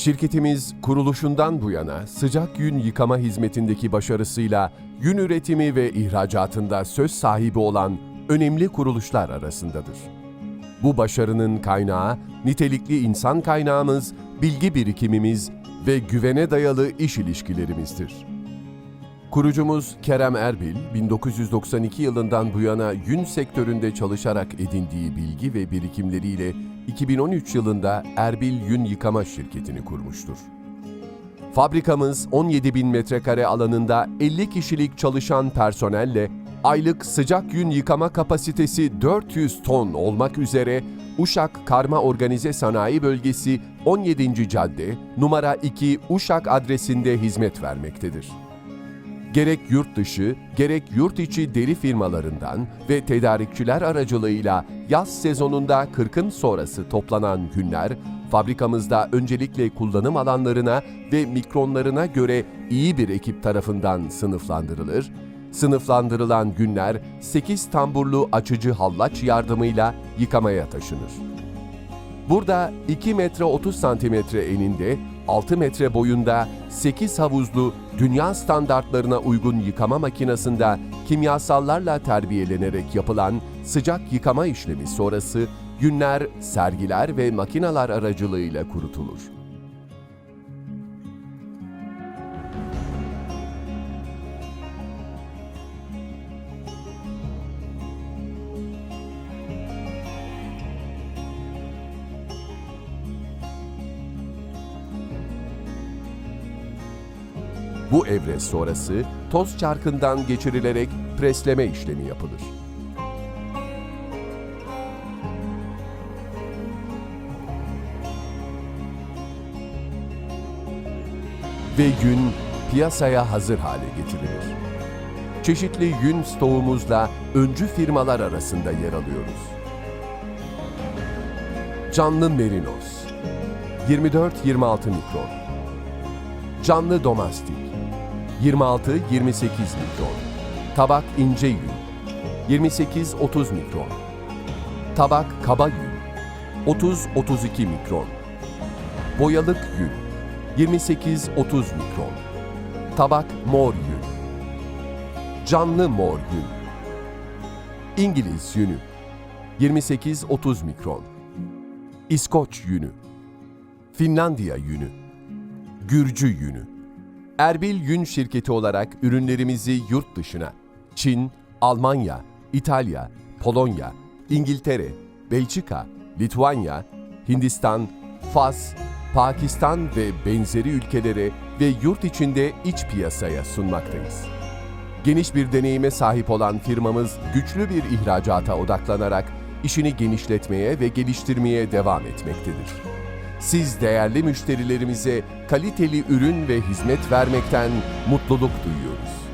Şirketimiz kuruluşundan bu yana sıcak yün yıkama hizmetindeki başarısıyla yün üretimi ve ihracatında söz sahibi olan önemli kuruluşlar arasındadır. Bu başarının kaynağı nitelikli insan kaynağımız, bilgi birikimimiz ve güvene dayalı iş ilişkilerimizdir. Kurucumuz Kerem Erbil, 1992 yılından bu yana yün sektöründe çalışarak edindiği bilgi ve birikimleriyle 2013 yılında Erbil Yün Yıkama şirketini kurmuştur. Fabrikamız 17 bin metrekare alanında 50 kişilik çalışan personelle aylık sıcak yün yıkama kapasitesi 400 ton olmak üzere Uşak Karma Organize Sanayi Bölgesi 17. Cadde numara 2 Uşak adresinde hizmet vermektedir gerek yurt dışı, gerek yurt içi deri firmalarından ve tedarikçiler aracılığıyla yaz sezonunda kırkın sonrası toplanan günler, fabrikamızda öncelikle kullanım alanlarına ve mikronlarına göre iyi bir ekip tarafından sınıflandırılır. Sınıflandırılan günler 8 tamburlu açıcı hallaç yardımıyla yıkamaya taşınır. Burada 2 metre 30 santimetre eninde, 6 metre boyunda 8 havuzlu dünya standartlarına uygun yıkama makinesinde kimyasallarla terbiyelenerek yapılan sıcak yıkama işlemi sonrası günler, sergiler ve makineler aracılığıyla kurutulur. Bu evre sonrası toz çarkından geçirilerek presleme işlemi yapılır. Ve yün piyasaya hazır hale getirilir. Çeşitli yün stoğumuzla öncü firmalar arasında yer alıyoruz. Canlı Merinos 24-26 mikron Canlı Domastik 26-28 mikron. Tabak ince yün 28-30 mikron. Tabak kaba yün 30-32 mikron. Boyalık yün 28-30 mikron. Tabak mor yün Canlı mor yün. İngiliz yünü 28-30 mikron. İskoç yünü Finlandiya yünü Gürcü yünü. Erbil Yün şirketi olarak ürünlerimizi yurt dışına, Çin, Almanya, İtalya, Polonya, İngiltere, Belçika, Litvanya, Hindistan, Fas, Pakistan ve benzeri ülkelere ve yurt içinde iç piyasaya sunmaktayız. Geniş bir deneyime sahip olan firmamız güçlü bir ihracata odaklanarak işini genişletmeye ve geliştirmeye devam etmektedir. Siz değerli müşterilerimize kaliteli ürün ve hizmet vermekten mutluluk duyuyoruz.